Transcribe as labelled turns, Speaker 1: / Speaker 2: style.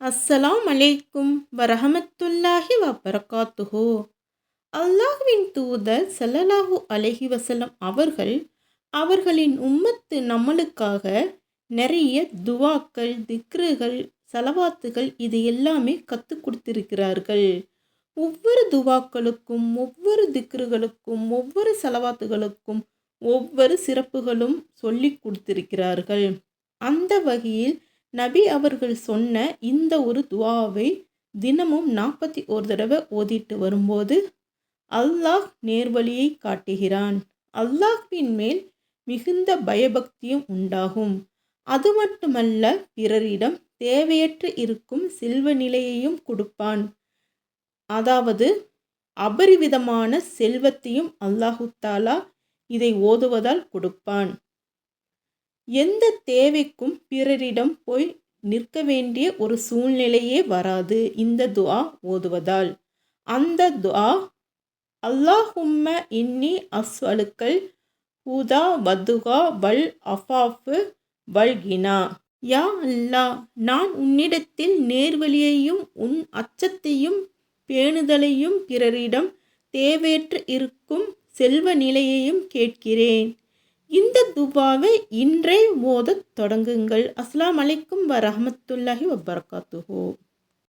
Speaker 1: அஸ்ஸலாம் அலைக்கும் வரஹமத்துல்லாஹி வபரகாத்துஹோ. அல்லாஹுவின் தூதர் சல்லலாஹூ அலஹி வசலம் அவர்கள் அவர்களின் உம்மத்து நம்மளுக்காக நிறைய துவாக்கள் திக்ருகள் சலவாத்துகள் இது எல்லாமே கற்றுக் கொடுத்திருக்கிறார்கள். ஒவ்வொரு துவாக்களுக்கும் ஒவ்வொரு திக்ருகளுக்கும் ஒவ்வொரு சலவாத்துகளுக்கும் ஒவ்வொரு சிறப்புகளும் சொல்லி கொடுத்திருக்கிறார்கள். அந்த வகையில் நபி அவர்கள் சொன்ன இந்த ஒரு துவாவை தினமும் நாற்பத்தி ஒரு தடவை ஓதிட்டு வரும்போது அல்லாஹ் நேர்வழியை காட்டுகிறான். அல்லாஹ்வின் மேல் மிகுந்த பயபக்தியும் உண்டாகும். அது மட்டுமல்ல பிறரிடம் தேவையற்று இருக்கும் செல்வ நிலையையும் கொடுப்பான். அதாவது அபரிவிதமான செல்வத்தையும் அல்லாஹுத்தாலா இதை ஓதுவதால் கொடுப்பான். எந்த தேவைக்கும் பிறரிடம் போய் நிற்க வேண்டிய ஒரு சூழ்நிலையே வராது. இந்த துஆ ஓதுவதால். அந்த துஆ அல்லாஹும்ம இன்னி அஸ்வலுக்கள் ஹூதா வதுகா வல் அஃபாஃபு வல் கினா. யா அல்லா நான் உன்னிடத்தில் நேர்வழியையும் உன் அச்சத்தையும் பேணுதலையும் பிறரிடம் தேவையற்று இருக்கும் செல்வ நிலையையும் கேட்கிறேன். இந்த துபாவை இன்றே மோதத் தொடங்குங்கள். அஸ்லாம் அலைக்கும் வரஹமத்துல்லாஹி வபர்காத்துஹோ.